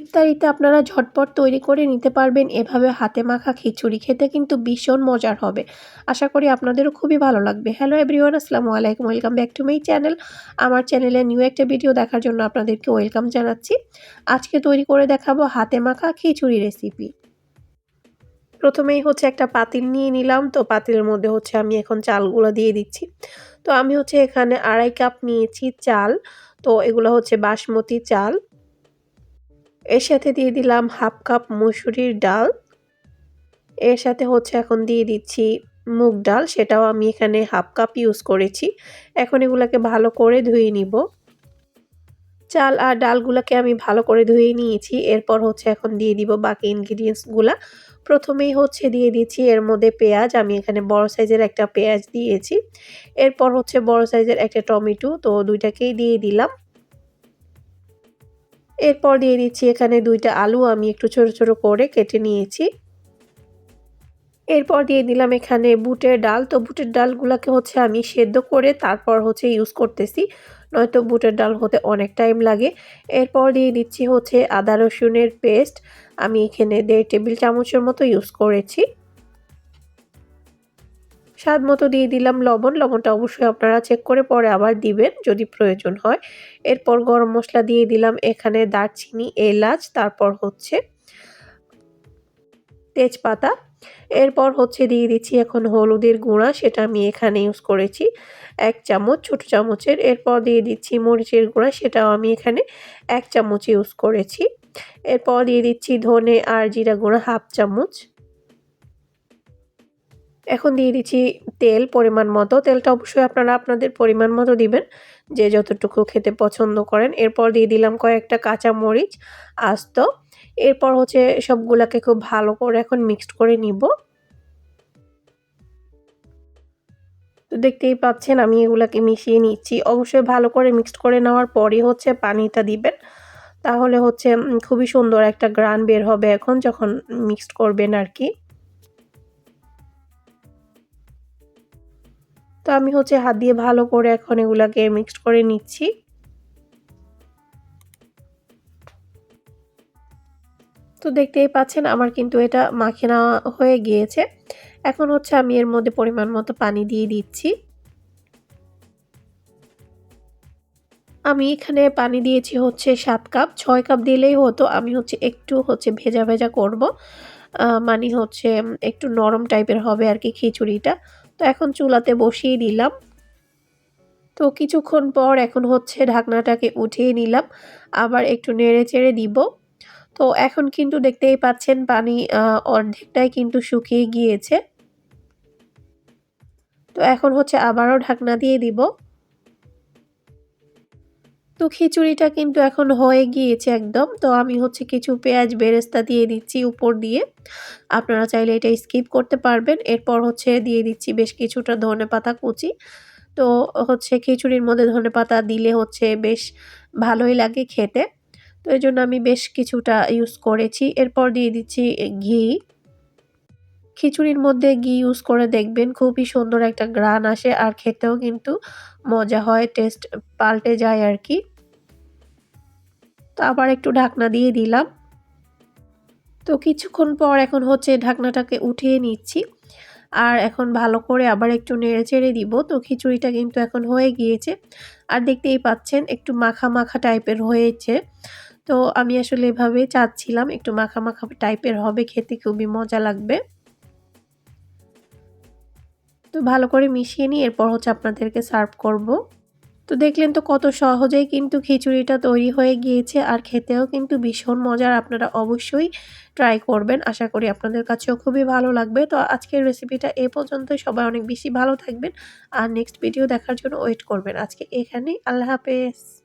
ইফতারিতে আপনারা ঝটপট তৈরি করে নিতে পারবেন। এভাবে হাতে মাখা খিচুড়ি খেতে কিন্তু ভীষণ মজার হবে। আশা করি আপনাদেরও খুবই ভালো লাগবে। হ্যালো এভরিওয়ান আসসালামু আলাইকুম। Welcome back to my channel আমার চ্যানেলে নিউ একটা ভিডিও দেখার জন্য আপনাদেরকে ওয়েলকাম জানাচ্ছি। আজকে তৈরি করে দেখাবো হাতে মাখা খিচুড়ি রেসিপি প্রথমেই হচ্ছে একটা পাতিল নিয়ে নিলাম। তো পাতিলের মধ্যে হচ্ছে আমি এখন চালগুলো দিয়ে দিচ্ছি। তো আমি হচ্ছে এখানে আড়াই কাপ নিয়েছি চাল। তো এগুলো হচ্ছে বাসমতি চাল। এর সাথে দিয়ে দিলাম হাফ কাপ মুসুরির ডাল। এর সাথে হচ্ছে এখন দিয়ে দিচ্ছি মুগ ডাল, সেটাও আমি এখানে হাফ কাপ ইউজ করেছি। এখন এগুলোকে ভালো করে ধুয়ে নিব। চাল আর ডালগুলোকে আমি ভালো করে ধুয়ে নিয়েছি। এরপর হচ্ছে এখন দিয়ে দিব বাকি ইনগ্রিডিয়েন্টসগুলা প্রথমেই হচ্ছে দিয়ে দিচ্ছি এর মধ্যে পেঁয়াজ, আমি এখানে বড় সাইজের একটা পেঁয়াজ দিয়েছি। এরপর হচ্ছে বড় সাইজের একটা টমেটো, তো দুইটাকেই দিয়ে দিলাম। এরপর দিয়ে দিচ্ছি এখানে দুইটা আলু, আমি একটু ছোট ছোট করে কেটে নিয়েছি। এরপর দিয়ে দিলাম এখানে বুটের ডাল। তো বুটের ডালগুলোকে হচ্ছে আমি সেদ্ধ করে তারপর হচ্ছে ইউজ করতেছি, নয়তো বুটের ডাল হতে অনেক টাইম লাগে। এরপর দিয়ে দিচ্ছি হচ্ছে আদা রসুনের পেস্ট আমি এখানে দেড় টেবিল চামচের মতো ইউজ করেছি। স্বাদ মতো দিয়ে দিলাম লবণ। লবণটা অবশ্যই আপনারা চেক করে পরে আবার দিবেন যদি প্রয়োজন হয়। এরপর গরম মশলা দিয়ে দিলাম এখানে দারচিনি, এলাচ, তারপর হচ্ছে তেজপাতা। এরপর হচ্ছে দিয়ে দিচ্ছি এখন হলুদের গুঁড়া, সেটা আমি এখানে ইউজ করেছি এক চামচ, ছোট চামচের। এরপর দিয়ে দিচ্ছি মরিচের গুঁড়া, সেটাও আমি এখানে এক চামচ ইউজ করেছি। এরপর দিয়ে দিচ্ছি ধনে আর জিরা গুঁড়া হাফ চামচ। এখন দিয়ে দিচ্ছি তেল পরিমাণ মতো। তেলটা অবশ্যই আপনারা আপনাদের পরিমাণ মতো দিবেন, যে যতটুকু খেতে পছন্দ করেন। এরপর দিয়ে দিলাম কয়েকটা কাঁচা মরিচ আস্ত। এরপর হচ্ছে সবগুলাকে খুব ভালো করে এখন মিক্সড করে নিব। তো দেখতেই পাচ্ছেন, আমি এগুলাকে মিশিয়ে নিচ্ছি। অবশ্যই ভালো করে মিক্সড করে নেওয়ার পরই হচ্ছে পানিটা দিবেন। তাহলে হচ্ছে খুবই সুন্দর একটা গ্রান বের হবে এখন যখন মিক্সড করবেন আর কি। তো আমি হচ্ছে হাত দিয়ে ভালো করে এখন এগুলাকে মিক্সড করে নিচ্ছি। তো দেখতেই পাচ্ছেন আমার কিন্তু এটা মাখে নেওয়া হয়ে গিয়েছে। এখন হচ্ছে আমি এর মধ্যে পরিমাণ মতো পানি দিয়ে দিচ্ছি। আমি এখানে পানি দিয়েছি হচ্ছে সাত কাপ, ছয় কাপ দিলেই হতো, আমি হচ্ছে একটু হচ্ছে ভেজা ভেজা করব। মানে হচ্ছে একটু নরম টাইপের হবে আর কি খিচুড়িটা। তো এখন চুলাতে বসিয়ে দিলাম। তো কিছুক্ষণ পর এখন হচ্ছে ঢাকনাটাকে উঠিয়ে নিলাম। আবার একটু নেড়ে চেড়ে দিব। তো এখন কিন্তু দেখতেই পাচ্ছেন পানি অর্ধেকটাই কিন্তু শুকিয়ে গিয়েছে। তো এখন হচ্ছে আবারও ঢাকনা দিয়ে দিব। তো খিচুড়িটা কিন্তু এখন হয়ে গিয়েছে একদম। তো আমি হচ্ছে কিছু পেঁয়াজ বেরেস্তা দিয়ে দিচ্ছি উপর দিয়ে। আপনারা চাইলে এটা স্কিপ করতে পারবেন। এরপর হচ্ছে দিয়ে দিচ্ছি বেশ কিছুটা ধনে পাতা কুচি। তো হচ্ছে খিচুড়ির মধ্যে ধনে পাতা দিলে হচ্ছে বেশ ভালোই লাগে খেতে। তো এই জন্য আমি বেশ কিছুটা ইউজ করেছি। এরপর দিয়ে দিচ্ছি ঘি। খিচুড়ির মধ্যে ঘি ইউজ করে দেখবেন। খুবই সুন্দর একটা গ্রান আসে আর খেতেও কিন্তু মজা হয় টেস্ট পাল্টে যায় আর কি। তো আবার একটু ঢাকনা দিয়ে দিলাম। তো কিছুক্ষণ পর এখন হচ্ছে ঢাকনাটাকে উঠিয়ে নিচ্ছি। আর এখন ভালো করে আবার একটু নেড়ে চেড়ে দিব। তো খিচুড়িটা কিন্তু এখন হয়ে গিয়েছে। আর দেখতেই পাচ্ছেন একটু মাখা মাখা টাইপের হয়েছে। তো আমি আসলে এভাবে চাচ্ছিলাম একটু মাখা মাখা টাইপের হবে, খেতে খুবই মজা লাগবে। তো ভালো করে মিশিয়ে নিয়ে এরপর হচ্ছে আপনাদেরকে সার্ভ করব। তো দেখলেন তো কত সহজেই কিন্তু খিচুড়িটা তৈরি হয়ে গিয়েছে আর খেতেও কিন্তু ভীষণ মজার আপনারা অবশ্যই ট্রাই করবেন। আশা করি আপনাদের কাছেও খুবই ভালো লাগবে। তো আজকের রেসিপিটা এ পর্যন্ত সবাই অনেক বেশি ভালো থাকবেন আর নেক্সট ভিডিও দেখার জন্য ওয়েট করবেন। আজকে এখানেই। আল্লাহ হাফেজ।